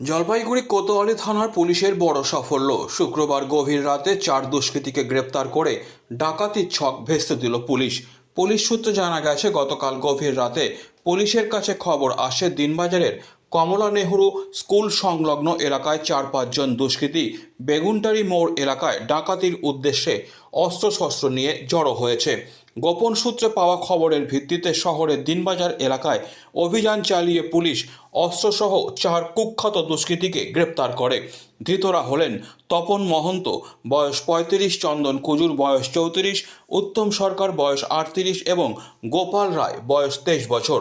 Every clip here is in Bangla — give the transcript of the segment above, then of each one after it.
জলপাইগুড়ি কোতোয়ালি থানার পুলিশের বড় সাফল্য। শুক্রবার গভীর রাতে চার দুষ্কৃতীকে গ্রেপ্তার করে ডাকাতির ছক ভেস্তে দিল পুলিশ। পুলিশ সূত্রে জানা গেছে, গতকাল গভীর রাতে পুলিশের কাছে খবর আসে দিনবাজারের কমলা নেহরু স্কুল সংলগ্ন এলাকায় চার পাঁচজন দুষ্কৃতী বেগুনটারি মোড় এলাকায় ডাকাতির উদ্দেশ্যে অস্ত্রশস্ত্র নিয়ে জড়ো হয়েছে। গোপন সূত্রে পাওয়া খবরের ভিত্তিতে শহরের দিনবাজার এলাকায় অভিযান চালিয়ে পুলিশ অস্ত্রসহ চার কুখ্যাত দুষ্কৃতীকে গ্রেপ্তার করে। ধৃতরা হলেন তপন মহন্ত, বয়স পঁয়ত্রিশ, চন্দন কুজুর বয়স চৌত্রিশ, উত্তম সরকার, বয়স আটত্রিশ এবং গোপাল রায়, বয়স তেইশ বছর।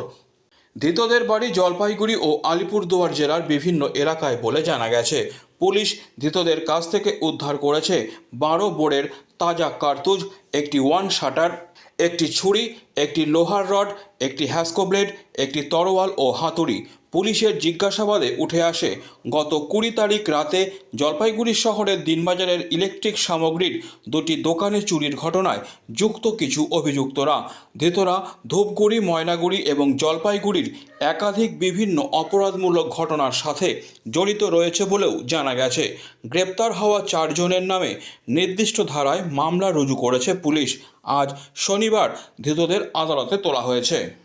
ধৃতদের বাড়ি জলপাইগুড়ি ও আলিপুরদুয়ার জেলার বিভিন্ন এলাকায় বলে জানা গেছে। পুলিশ ধৃতদের কাছ থেকে উদ্ধার করেছে বারো বোর্ডের তাজা কার্তুজ, একটি ওয়ান শাটার একটি ছুরি একটি লোহার রড একটি হ্যাসকো ব্লেড একটি তরোয়াল ও হাতুড়ি। পুলিশের জিজ্ঞাসাবাদে উঠে আসে, গত কুড়ি তারিখ রাতে জলপাইগুড়ি শহরের দিনবাজারের ইলেকট্রিক সামগ্রীর দুটি দোকানে চুরির ঘটনায় যুক্ত কিছু অভিযুক্তরা। ধৃতরা ধূপগুড়ি, ময়নাগুড়ি এবং জলপাইগুড়ির একাধিক বিভিন্ন অপরাধমূলক ঘটনার সাথে জড়িত রয়েছে বলেও জানা গেছে। গ্রেপ্তার হওয়া চারজনের নামে নির্দিষ্ট ধারায় মামলা রুজু করেছে পুলিশ। আজ শনিবার ধৃতদের আদালতে তোলা হয়েছে।